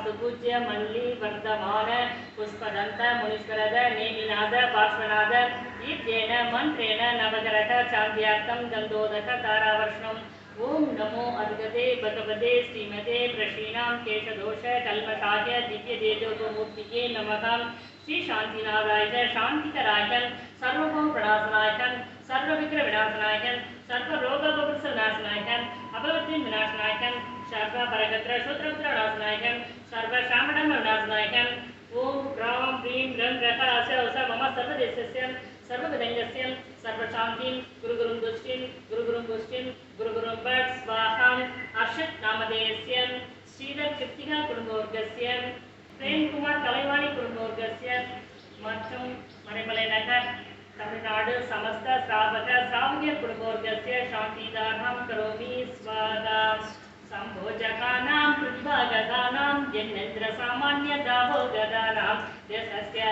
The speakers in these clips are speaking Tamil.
सुपूज्य मल्ली वर्धमान पुष्पदंत मुनीश्वरद, नेमिनाद पार्श्वनाद दीप्तेन मंत्रेण नवकरट चान्द्यार्थम दंदोदक तारावर्षणम ओम नमो अद्गते भगवते श्रीमते प्रशीणां केशदोष कल्पशाय दिव्यदेजोपमूर्तिके नमः। श्रीशान्तिनाथाय शान्तिकराय सर्वभूमप्रणाशनाय सर्वविघ्नविनाशनाय सर्वरोगोपसनाशनाय अभवद्विनाशनाय सर्वपरगत्रशूत्रमुद्रणासनायकं सर्वशामणमनासनायकम् ॐ ग्रां ह्रीं रं रः अस्य मम सर्वदेशस्य सर्वविदङ्गस्य सर्वशान्तिं गुरुगुरुं भट् स्वाहाम् अर्षत् नामधेयस्य श्रीधर कृत्तिका कुटुम्बवर्गस्य பிரேம்குமார் கலைவாணி குடும்பவர்கசிய மற்றும் மறைமலை நகர், தமிழ்நாடு சமஸ்த ஸ்தாபக சாமியர் குடும்பவர்கசிய சாந்திதானம் கரோமி सामान्य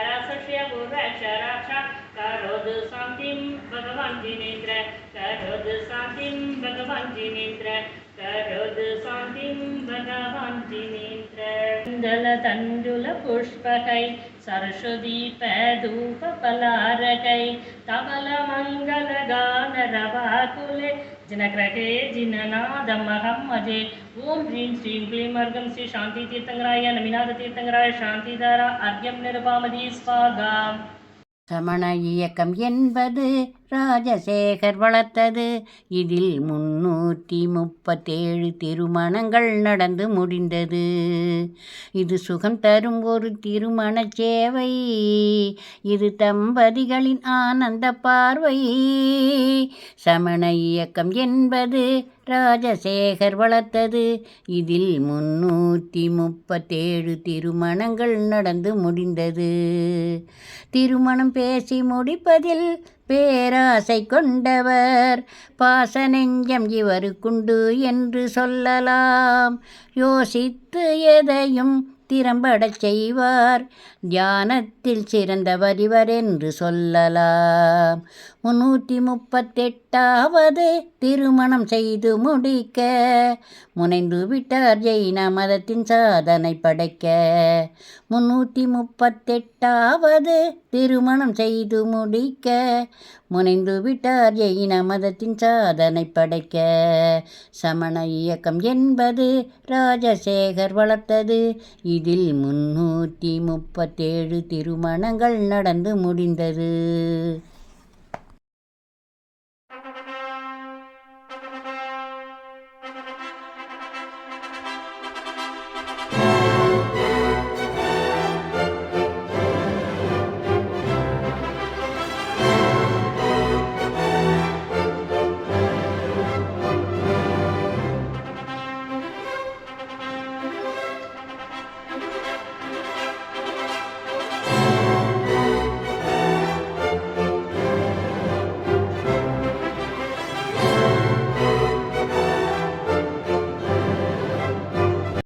रसस्य पूर्वक्षराक्षा करोतु शान्तिं भगवान् जिनेन्द्र। करोतु शान्तिं भगवान् करोतु भगवन्तिनेत्र कुण्डलतण्डुलपुष्पकै सरस्वदीपधूपपलारकै तबलमङ्गलगानरवाकुले ஜனகிரகே ஜினநாதமகம் அஜே ஓம் ஹ்ரீம் ஸ்ரீம் க்ளீம் அர்கம் ஸ்ரீ சாந்தி தீர்த்தங்கராய நமிநாத தீர்த்தங்கராய சாந்திதாரா அர்க்யம் நிருபாமதி ஸ்வாகா. சமண இயக்கம் என்பது ராஜசேகர் வளர்த்தது. இதில் முன்னூற்றி முப்பத்தேழு திருமணங்கள் நடந்து முடிந்தது. இது சுகம் தரும் ஒரு திருமண சேவை. இது தம்பதிகளின் ஆனந்த பார்வை. சமண இயக்கம் என்பது ராஜசேகர் வளர்த்தது. இதில் முன்னூற்றி முப்பத்தேழு திருமணங்கள் நடந்து முடிந்தது. திருமணம் பேசி முடிப்பதில் பேராசை கொண்டவர் பாச நெஞ்சம் இவருக்குண்டு என்று சொல்லலாம். யோசித்து எதையும் திறம்படச் செய்வார். தியானத்தில் சிறந்தவர் இவர் என்று சொல்லலாம். முன்னூற்றி முப்பத்தெட்டாவது திருமணம் செய்து முடிக்க. முனைந்து விட்டார் ஜெயின மதத்தின் சாதனை படைக்க. முன்னூற்றி முப்பத்தெட்டாவது திருமணம் செய்து முடிக்க. முனைந்து விட்டார் எயின மதத்தின் சாதனை படைக்க. சமண இயக்கம் என்பது ராஜசேகர் வளர்த்தது. இதில் முன்னூற்றி முப்பத்தேழு திருமணங்கள் நடந்து முடிந்தது.